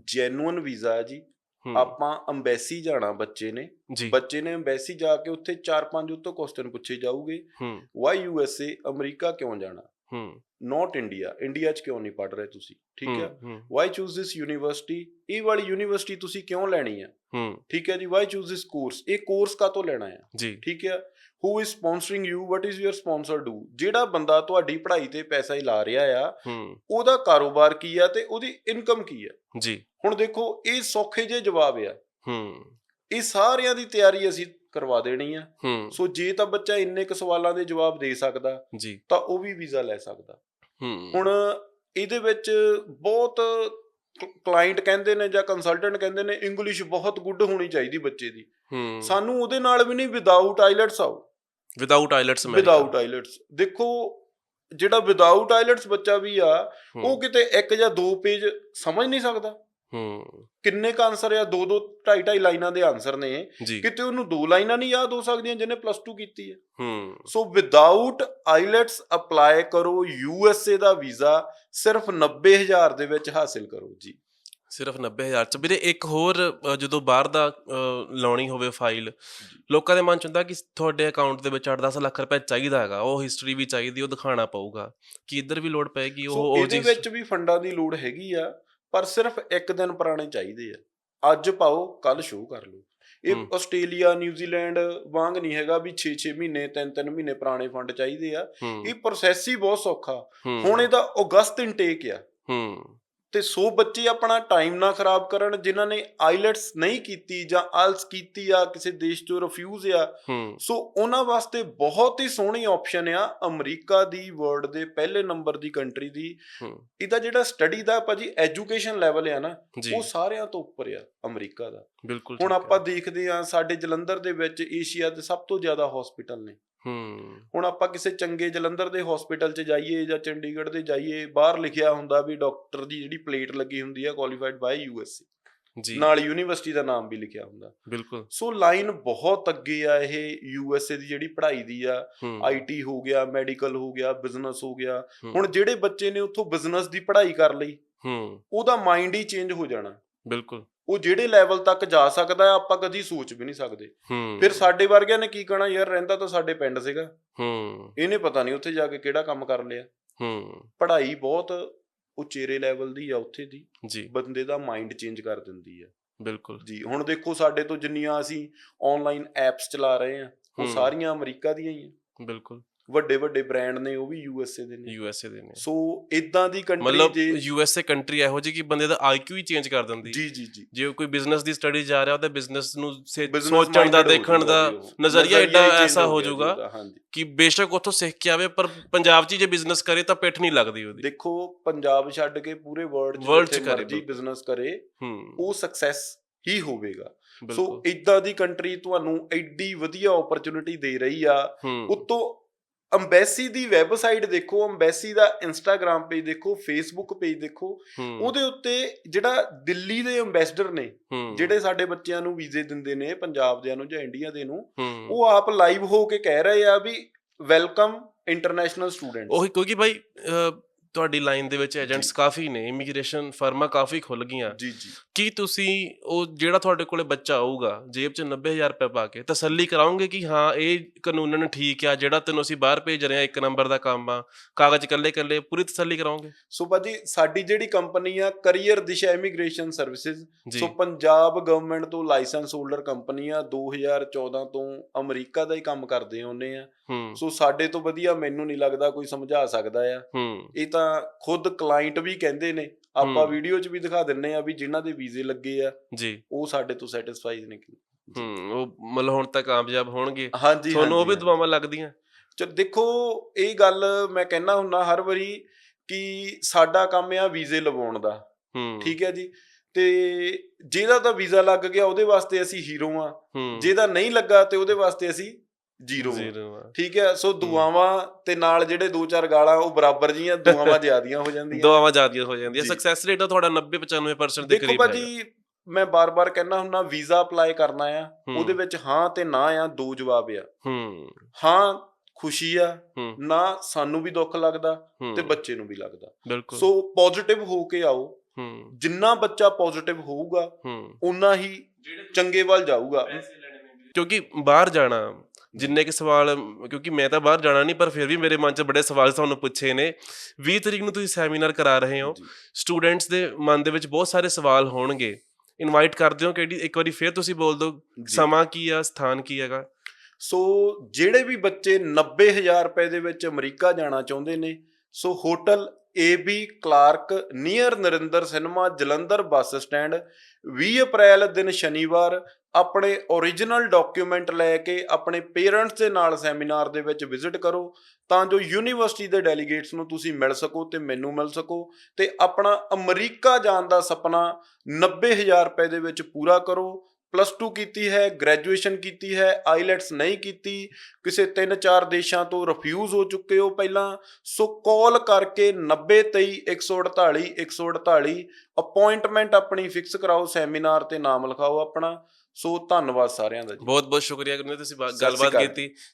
ਜੈਨੂਇਨ ਵੀਜ਼ਾ ਹੈ ਜੀ। ਹੂੰ, ਆਪਾਂ ਅੰਬੈਸੀ ਜਾਣਾ ਬੱਚੇ ਨੇ। ਜੀ। ਬੱਚੇ ਨੇ ਅੰਬੈਸੀ ਜਾ ਕੇ ਉੱਥੇ 4-5 ਉੱਤੋਂ ਕੁਐਸਚਨ ਪੁੱਛੇ ਜਾਊਗੇ ਹੂੰ। Why U S A America ਕਿਉਂ ਜਾਣਾ? ਹੂੰ। ਨਾਟ ਇੰਡੀਆ ਇੰਡੀਆ 'ਚ ਕਿਉਂ ਨਹੀਂ ਪੜ ਰਹੇ ਤੁਸੀਂ? ਠੀਕ ਹੈ ਹੂੰ? ਵਾਈ ਚੂਜ਼ ਦਿਸ ਯੂਨੀਵਰਸਿਟੀ ਇਹ ਵਾਲੀ ਯੂਨੀਵਰਸਿਟੀ ਤੁਸੀਂ ਕਿਉਂ ਲੈਣੀ ਹੈ? ਹੂੰ। ਠੀਕ ਹੈ ਜੀ ਵਾਈ ਚੂਜ਼ ਦਿਸ ਕੋਰਸ ਇਹ ਕੋਰਸ ਕਾਤੋਂ ਲੈਣਾ ਹੈ? ਜੀ। ਠੀਕ ਹੈ? Who is sponsoring you what is your sponsor do ਜਿਹੜਾ ਬੰਦਾ ਤੁਹਾਡੀ ਪੜ੍ਹਾਈ ਤੇ ਪੈਸਾ ਹੀ ਲਾ ਰਿਹਾ ਆ ਹੂੰ। ਉਹਦਾ ਕਾਰੋਬਾਰ ਕੀ ਆ ਤੇ ਉਹਦੀ ਇਨਕਮ ਕੀ ਆ? ਜੀ। ਹੁਣ ਦੇਖੋ ਇਹ ਸੌਖੇ ਜੇ ਜਵਾਬ ਆ। ਹੂੰ। ਇਹ ਸਾਰਿਆਂ ਦੀ ਤਿਆਰੀ ਅਸੀਂ ਕਰਵਾ ਦੇਣੀ ਆ। ਹੂੰ। ਸੋ ਜੇ ਤਾਂ ਬੱਚਾ ਇੰਨੇ ਕੁ ਸਵਾਲਾਂ ਦੇ ਜਵਾਬ ਦੇ ਸਕਦਾ ਜੀ। ਤਾਂ ਉਹ ਵੀ ਵੀਜ਼ਾ ਲੈ ਸਕਦਾ। ਹੂੰ। ਹੁਣ ਇਹਦੇ ਵਿੱਚ ਬਹੁਤ ਕਲਾਇੰਟ ਕਹਿੰਦੇ ਨੇ ਜਾਂ ਕੰਸਲਟੈਂਟ ਕਹਿੰਦੇ ਨੇ ਇੰਗਲਿਸ਼ ਬਹੁਤ ਗੁੱਡ ਹੋਣੀ ਚਾਹੀਦੀ ਬੱਚੇ ਦੀ। ਹੂੰ। ਸਾਨੂੰ ਉਹਦੇ ਨਾਲ ਵੀ ਨਹੀਂ ਵਿਦਆਊਟ ਆਈਲੈਟਸ ਆਓ। ਵਿਦਆਊਟ ਆਈਲੈਟਸ ਵਿਦਆਊਟ ਆਈਲੈਟਸ ਦੇਖੋ ਜਿਹੜਾ ਵਿਦਆਊਟ ਆਈਲੈਟਸ ਬੱਚਾ ਵੀ ਆ ਉਹ ਕਿਤੇ ਇੱਕ ਜਾਂ ਦੋ ਪੇਜ ਸਮਝ ਨਹੀਂ ਸਕਦਾ। ਹੂੰ। ਕਿੰਨੇ ਕ ਆਨਸਰ ਆ? ਦੋ ਦੋ ਢਾਈ ਢਾਈ ਲਾਈਨਾਂ ਦੇ ਆਨਸਰ ਨੇ ਕਿਤੇ ਉਹਨੂੰ ਦੋ ਲਾਈਨਾਂ ਨਹੀਂ ਯਾਦ ਹੋ ਸਕਦੀਆਂ ਜਿਹਨੇ ਪਲੱਸ 2 ਕੀਤੀ ਹੈ ਹੂੰ। ਸੋ ਵਿਦਆਊਟ ਆਈਲੈਟਸ ਅਪਲਾਈ ਕਰੋ ਯੂ ਐਸ ਏ ਦਾ ਵੀਜ਼ਾ ਸਿਰਫ 90000 ਦੇ ਵਿੱਚ ਹਾਸਿਲ ਕਰੋ ਜੀ। ਸਿਰਫ 90000 ਚ। ਵੀਰੇ ਇੱਕ ਹੋਰ ਜਦੋਂ ਬਾਹਰ ਦਾ ਲਾਉਣੀ ਹੋਵੇ ਫਾਈਲ ਲੋਕਾਂ ਦੇ ਮਨ ਚ ਹੁੰਦਾ ਕਿ ਤੁਹਾਡੇ ਅਕਾਊਂਟ ਦੇ ਵਿੱਚ 8-10 ਲੱਖ ਰੁਪਏ ਚਾਹੀਦਾ ਹੈਗਾ। ਉਹ ਹਿਸਟਰੀ ਵੀ ਚਾਹੀਦੀ ਉਹ ਦਿਖਾਉਣਾ ਪਊਗਾ। ਕਿ ਇੱਧਰ ਵੀ ਲੋੜ ਪਏਗੀ ਉਹ ਸੋ ਉਹ ਇਹਦੇ ਚੀਜ਼ ਵਿੱਚ ਵੀ ਫੰਡਾਂ ਦੀ ਲੋੜ ਹੈਗੀ ਆ। ਪਰ ਸਿਰਫ ਇੱਕ ਦਿਨ ਪੁਰਾਣੇ ਚਾਹੀਦੇ ਆ। ਅੱਜ ਪਾਓ ਕੱਲ ਸ਼ੋਅ ਕਰ ਲਓ। ਇਹ। ਆਸਟ੍ਰੇਲੀਆ ਨਿਊਜ਼ੀਲੈਂਡ ਵਾਂਗ ਨਹੀਂ ਹੈਗਾ ਵੀ 6-6 ਮਹੀਨੇ 3-3 ਮਹੀਨੇ ਪੁਰਾਣੇ ਫੰਡ ਚਾਹੀਦੇ ਆ। ਇਹ ਪ੍ਰੋਸੈਸ ਹੀ ਬਹੁਤ ਸੌਖਾ। ਹੁਣ ਇਹਦਾ ਅਗਸਤ ਇਨਟੇਕ ਆ। ਹੂੰ। ਤੇ ਸੋ ਬੱਚੇ ਆਪਣਾ ਟਾਈਮ ਨਾ ਖਰਾਬ ਕਰਨ ਜਿਨ੍ਹਾਂ ਨੇ ਆਈਲੈਟਸ ਨਹੀਂ ਕੀਤੀ ਜਾਂ ਆਲਸ ਕੀਤੀ ਆ ਕਿਸੇ ਦੇਸ਼ ਤੋਂ ਰਿਫਿਊਜ਼ ਆ ਸੋ ਉਹਨਾਂ ਵਾਸਤੇ ਬਹੁਤ ਹੀ ਸੋਹਣੀ ਆਪਸ਼ਨ ਆ ਅਮਰੀਕਾ ਦੀ ਵਰਲਡ ਦੇ ਪਹਿਲੇ ਨੰਬਰ ਦੀ ਕੰਟਰੀ ਦੀ। ਇਹਦਾ ਜਿਹੜਾ ਸਟੱਡੀ ਦਾ ਭਾਜੀ ਐਜੂਕੇਸ਼ਨ ਲੈਵਲ ਆ ਨਾ ਉਹ ਸਾਰਿਆਂ ਤੋਂ ਉੱਪਰ ਆ ਅਮਰੀਕਾ ਦਾ। ਬਿਲਕੁਲ ਹੁਣ ਆਪਾਂ ਹੈ। ਦੇਖਦੇ ਆ ਸਾਡੇ ਜਲੰਧਰ ਦੇ ਵਿੱਚ ਏਸ਼ੀਆ ਦੇ ਸਭ ਤੋਂ ਜ਼ਿਆਦਾ ਹਸਪੀਟਲ ਨੇ। ਹੂੰ। ਹੁਣ ਆਪਾਂ ਕਿਸੇ ਚੰਗੇ ਜਲੰਧਰ ਦੇ ਹਸਪੀਟਲ 'ਚ ਜਾਈਏ ਜਾਂ ਚੰਡੀਗੜ੍ਹ ਦੇ ਜਾਈਏ ਬਾਹਰ ਲਿਖਿਆ ਹੁੰਦਾ ਵੀ ਡਾਕਟਰ ਦੀ ਜਿਹੜੀ ਪਲੇਟ ਲੱਗੀ ਹੁੰਦੀ ਆ ਕੁਆਲੀਫਾਈਡ ਬਾਈ ਯੂਐਸਸੀ ਜੀ। ਨਾਲ ਯੂਨੀਵਰਸਿਟੀ ਦਾ ਨਾਮ ਵੀ ਲਿਖਿਆ ਹੁੰਦਾ। ਬਿਲਕੁਲ। ਸੋ ਲਾਈਨ ਬਹੁਤ ਅੱਗੇ ਆ ਇਹ ਯੂਐਸਏ ਦੀ ਜਿਹੜੀ ਪੜ੍ਹਾਈ ਦੀ ਆ। ਹੂੰ। ਆਈਟੀ ਹੋ ਗਿਆ ਮੈਡੀਕਲ ਹੋ ਗਿਆ ਬਿਜ਼ਨਸ ਹੋ ਗਿਆ। ਹੂੰ, ਹੁਣ ਜਿਹੜੇ ਬੱਚੇ ਨੇ ਉੱਥੋਂ ਬਿਜ਼ਨਸ ਦੀ ਪੜ੍ਹਾਈ ਕਰ ਲਈ ਹੂੰ। ਉਹਦਾ ਮਾਈਂਡ ਹੀ ਚੇਂਜ ਹੋ ਜਾਣਾ। ਬਿਲਕੁਲ। ਉਹ ਜਿਹੜੇ ਲੈਵਲ ਤੱਕ ਜਾ ਸਕਦਾ ਹੈ ਆਪਾਂ ਕਦੀ ਸੋਚ ਵੀ ਨਹੀਂ ਸਕਦੇ। ਹੂੰ। ਫਿਰ ਸਾਡੇ ਵਰਗਿਆਂ ਨੇ ਕੀ ਕਹਣਾ ਯਾਰ ਰਹਿੰਦਾ ਤਾਂ ਸਾਡੇ ਪਿੰਡ ਸੀਗਾ। ਹੂੰ। ਇਹਨੇ ਪਤਾ ਨਹੀਂ ਉੱਥੇ ਜਾ ਕੇ ਕਿਹੜਾ ਕੰਮ ਕਰ ਲਿਆ। ਹੂੰ। ਪੜ੍ਹਾਈ ਬਹੁਤ ਉਚੇਰੇ ਲੈਵਲ ਦੀ ਆ ਉੱਥੇ ਦੀ। ਜੀ। ਬੰਦੇ ਦਾ ਮਾਈਂਡ ਚੇਂਜ ਕਰ ਦਿੰਦੀ ਆ। ਬਿਲਕੁਲ। ਜੀ ਹੁਣ ਦੇਖੋ ਸਾਡੇ ਤੋਂ ਜਿੰਨੀਆਂ ਅਸੀਂ ਆਨਲਾਈਨ ਐਪਸ ਚਲਾ ਰਹੇ ਆ ਉਹ। ਸਾਰੀਆਂ ਅਮਰੀਕਾ ਦੀਆਂ ਹੀ ਆ। ਬਿਲਕੁਲ। ਵੱਡੇ ਵੱਡੇ ਬ੍ਰਾਂਡ ਨੇ ਉਹ ਵੀ ਯੂ ਐਸ ਏ ਦੇ ਨੇ। ਯੂ ਐਸ ਏ ਦੇ ਨੇ। ਸੋ ਇਦਾਂ ਦੀ ਕੰਟਰੀ ਜੇ ਮਤਲਬ ਯੂ ਐਸ ਏ ਕੰਟਰੀ ਇਹੋ ਜਿਹੀ ਕਿ ਬੰਦੇ ਦਾ ਆਈਕਿਊ ਹੀ ਚੇਂਜ ਕਰ ਦਿੰਦੀ। ਜੀ ਜੀ ਜੀ। ਜੇ ਕੋਈ ਬਿਜ਼ਨਸ ਦੀ ਸਟੱਡੀ ਜਾ ਰਿਹਾ ਉਹਦਾ ਬਿਜ਼ਨਸ ਨੂੰ ਸੋਚਣ ਦਾ ਦੇਖਣ ਦਾ ਨਜ਼ਰੀਆ ਐਡਾ ਐਸਾ ਹੋ ਜਾਊਗਾ ਕਿ ਬੇਸ਼ੱਕ ਉੱਥੋਂ ਸਿੱਖ ਕੇ ਆਵੇ ਪਰ ਪੰਜਾਬ 'ਚ ਜੇ ਬਿਜ਼ਨਸ ਕਰੇ ਤਾਂ ਪਿੱਠ ਨਹੀਂ ਲੱਗਦੀ ਉਹਦੀ। ਦੇਖੋ ਪੰਜਾਬ ਛੱਡ ਕੇ ਪੂਰੇ ਵਰਲਡ 'ਚ ਕਰੇ ਜੀ ਬਿਜ਼ਨਸ ਕਰੇ ਉਹ ਸਕਸੈਸ ਹੀ ਹੋਵੇਗਾ। ਸੋ ਇਦਾਂ ਦੀ ਕੰਟਰੀ ਤੁਹਾਨੂੰ ਐਡੀ ਵਧੀਆ ਓਪਰਚ्युनिटी ਦੇ ਰਹੀ ਆ ਉਤੋਂ ਅੰਬੈਸੀ ਦੀ ਵੈਬਸਾਈਟ ਦੇਖੋ ਅੰਬੈਸੀ ਦਾ ਇੰਸਟਾਗ੍ਰam ਪੇਜ ਦੇਖੋ ਫੇਸਬੁੱਕ ਪੇਜ ਦੇਖੋ ਉਹਦੇ ਉੱਤੇ ਜਿਹੜਾ ਦਿੱਲੀ ਦੇ ਅੰਬੈਸਡਰ ਨੇ ਜਿਹੜੇ ਸਾਡੇ ਬੱਚਿਆਂ ਨੂੰ ਵੀਜ਼ੇ ਦਿੰਦੇ ਨੇ ਪੰਜਾਬ ਦਿਆਂ ਨੂੰ ਜਾਂ ਇੰਡੀਆ ਦੇ ਨੂੰ ਉਹ ਆਪ ਲਾਈਵ ਹੋ ਕੇ ਕਹਿ ਰਹੇ ਆ ਵੀ ਵੈਲਕਮ ਇੰਟਰਨੈਸ਼ਨਲ ਸਟੂਡੈਂਟਸ ਉਹੀ ਕਿਉਂਕਿ ਭਾਈ ਤੁਹਾਡੀ ਲਾਈਨ ਦੇ ਵਿੱਚ ਏਜੰਟਸ ਕਾਫੀ ਨੇ ਇਮੀਗ੍ਰੇਸ਼ਨ ਫਰਮਾਂ ਕਾਫੀ ਖੁੱਲ ਗਈਆਂ। ਜੀ ਜੀ। ਕੀ ਤੁਸੀਂ ਉਹ ਜਿਹੜਾ ਤੁਹਾਡੇ ਕੋਲੇ ਬੱਚਾ ਆਊਗਾ ਜੇਬ 'ਚ 90000 ਰੁਪਏ ਪਾ ਕੇ ਤਸੱਲੀ ਕਰਾਓਗੇ ਕਿ ਹਾਂ ਇਹ ਕਾਨੂੰਨਨ ਠੀਕ ਆ ਜਿਹੜਾ ਤੈਨੂੰ ਅਸੀਂ ਬਾਹਰ ਭੇਜ ਰਹੇ ਆ ਇੱਕ ਨੰਬਰ ਦਾ ਕੰਮ ਆ ਕਾਗਜ਼ ਕੱਲੇ ਕੱਲੇ ਪੂਰੀ ਤਸੱਲੀ ਕਰਾਓਗੇ? ਸੋ ਭਾਜੀ ਸਾਡੀ ਜਿਹੜੀ ਕੰਪਨੀ ਆ career Disha immigration services so Punjab government ਤੋਂ ਲਾਇਸੈਂਸ ਹੋਲਡਰ ਕੰਪਨੀ ਆ 2014 ਤੋਂ ਅਮਰੀਕਾ ਦਾ ਹੀ ਕੰਮ ਕਰਦੇ ਆਉਂਦੇ ਆ। ਸੋ ਸਾਡੇ ਤੋਂ ਵਧੀਆ ਮੈਨੂੰ ਨਹੀਂ ਲੱਗਦਾ ਕੋਈ ਸਮਝਾ ਸਕਦਾ ਆ। ਇਹ ਤਾਂ ਖੁਦ ਕਲਾਇੰਟ ਵੀ ਕਹਿੰਦੇ ਨੇ ਆਪਾਂ। ਵੀਡੀਓ 'ਚ ਵੀ ਦਿਖਾ ਦਿੰਨੇ ਆ ਵੀ ਜਿਨ੍ਹਾਂ ਦੇ ਵੀਜ਼ੇ ਲੱਗੇ ਆ ਜੀ। ਉਹ ਸਾਡੇ ਤੋਂ ਸੈਟੀਸਫਾਈਡ ਨੇ ਹੂੰ ਉਹ ਮਤਲਬ ਹੁਣ ਤੱਕ ਕਾਮਯਾਬ ਹੋਣਗੇ। ਤੁਹਾਨੂੰ ਉਹ ਵੀ ਦੁਆਵਾਂ ਲੱਗਦੀਆਂ? ਚਲ ਦੇਖੋ ਇਹ ਗੱਲ ਮੈਂ ਕਹਿਣਾ ਹੁੰਨਾ ਹਰ ਵਾਰੀ ਕਿ ਸਾਡਾ ਕੰਮ ਆ ਵੀਜ਼ੇ ਲਵਾਉਣ ਦਾ। ਹੂੰ। ਠੀਕ ਹੈ ਜੀ? ਤੇ ਜਿਹਦਾ ਤਾਂ ਵੀਜ਼ਾ ਲੱਗ ਗਿਆ ਉਹਦੇ ਵਾਸਤੇ ਅਸੀਂ ਹੀਰੋ ਆ। ਜਿਹਦਾ ਨਹੀਂ ਲੱਗਾ ਤੇ ਉਹਦੇ ਵਾਸਤੇ ਅਸੀਂ ਜ਼ੀਰੋ। ਠੀਕ ਹੈ ਸੋ ਦੁਆਵਾਂ ਤੇ ਨਾਲ ਜਿਹੜੇ ਦੋ ਚਾਰ ਗਾਲਾਂ ਉਹ ਬਰਾਬਰ ਜੀਆਂ ਦੁਆਵਾਂ ਜ਼ਿਆਦੀਆਂ ਹੋ ਜਾਂਦੀਆਂ। ਦੁਆਵਾਂ ਜ਼ਿਆਦੀਆਂ ਹੋ ਜਾਂਦੀਆਂ। ਸਕਸੈਸ ਰੇਟ ਤੁਹਾਡਾ 90 95% ਦੇ ਦੇਖੋ ਕਰੀਬ ਹੈ ਭਾਜੀ ਮੈਂ ਬਾਰ-ਬਾਰ ਕਹਿਣਾ ਹੁੰਨਾ ਵੀਜ਼ਾ ਅਪਲਾਈ ਕਰਨਾ ਆ। ਉਹਦੇ ਵਿੱਚ ਹਾਂ ਤੇ ਨਾ ਆ ਦੋ ਜਵਾਬ ਆ। ਹੂੰ। ਹਾਂ ਖੁਸ਼ੀ ਆ ਨਾ ਸਾਨੂੰ ਵੀ ਦੁੱਖ ਲੱਗਦਾ ਤੇ ਬੱਚੇ ਨੂੰ ਵੀ ਲੱਗਦਾ। ਸੋ ਪੋਜ਼ਿਟਿਵ ਹੋ ਕੇ ਆਓ। ਹੂੰ। ਜਿੰਨਾ ਬੱਚਾ ਪੋਜ਼ਿਟਿਵ ਹੋਊਗਾ ਹੂੰ। ਉਨਾ ਹੀ ਚੰਗੇ ਵੱਲ ਜਾਊਗਾ। ਕਿਉਂਕਿ ਬਾਹਰ ਜਾਣਾ ਜਿੰਨੇ ਕਿ ਸਵਾਲ ਕਿਉਂਕਿ ਮੈਂ ਤਾਂ ਬਾਹਰ ਜਾਣਾ ਨਹੀਂ ਪਰ ਫਿਰ ਵੀ ਮੇਰੇ ਮਨ 'ਚ ਬੜੇ ਸਵਾਲ ਤੁਹਾਨੂੰ ਪੁੱਛੇ ਨੇ 20 ਤਰੀਕ ਨੂੰ ਤੁਸੀਂ ਸੈਮੀਨਾਰ ਕਰਾ ਰਹੇ ਹੋ। ਸਟੂਡੈਂਟਸ ਦੇ ਮਨ ਦੇ ਵਿੱਚ ਬਹੁਤ ਸਾਰੇ ਸਵਾਲ ਹੋਣਗੇ ਇਨਵਾਈਟ ਕਰਦੇ ਹੋ ਕਿਹੜੀ ਇੱਕ ਵਾਰੀ ਫਿਰ ਤੁਸੀਂ ਬੋਲ ਦਿਓ। ਸਮਾਂ ਕੀ ਆ ਸਥਾਨ ਕੀ ਹੈਗਾ ਸੋ ਜਿਹੜੇ ਵੀ ਬੱਚੇ 90000 ਰੁਪਏ ਦੇ ਵਿੱਚ ਅਮਰੀਕਾ ਜਾਣਾ ਚਾਹੁੰਦੇ ਨੇ so hotel AB Clark near Narinder cinema Jalandhar bus stand 20 April ਦਿਨ ਸ਼ਨੀਵਾਰ ਆਪਣੇ origignal ਡਾਕੂਮੈਂਟ ਲੈ ਕੇ ਆਪਣੇ ਪੇਰੈਂਟਸ ਦੇ ਨਾਲ ਸੈਮੀਨਾਰ ਦੇ ਵਿੱਚ ਵਿਜ਼ਿਟ ਕਰੋ, ਤਾਂ ਜੋ ਯੂਨੀਵਰਸਿਟੀ ਦੇ ਡੈਲੀਗੇਟਸ ਨੂੰ ਤੁਸੀਂ ਮਿਲ ਸਕੋ ਤੇ ਮੈਨੂੰ ਮਿਲ ਸਕੋ ਤੇ ਆਪਣਾ ਅਮਰੀਕਾ ਜਾਣ ਦਾ ਸੁਪਨਾ 90000 ਰੁਪਏ ਦੇ ਵਿੱਚ ਪੂਰਾ ਕਰੋ। ਪਲੱਸ 2 ਕੀਤੀ ਹੈ ਗ੍ਰੈਜੂਏਸ਼ਨ ਕੀਤੀ ਹੈ ਆਈਲੈਟਸ ਨਹੀਂ ਕੀਤੀ, ਕਿਸੇ 3-4 ਦੇਸ਼ਾਂ ਤੋਂ ਰਿਫਿਊਜ਼ ਹੋ ਚੁੱਕੇ ਹੋ ਪਹਿਲਾਂ। ਸੋ ਕਾਲ ਕਰਕੇ 9023 148 148 ਅਪਾਇੰਟਮੈਂਟ ਆਪਣੀ ਫਿਕਸ ਕਰਾਓ ਸੈਮੀਨਾਰ ਤੇ ਨਾਮ ਲਿਖਾਓ ਆਪਣਾ। ਸੋ ਧੰਨਵਾਦ ਸਾਰਿਆਂ ਦਾ ਜੀ ਬਹੁਤ ਬਹੁਤ ਸ਼ੁਕਰੀਆ ਗੁਰਮੀਤ ਤੁਸੀਂ ਗੱਲਬਾਤ। ਕੀਤੀ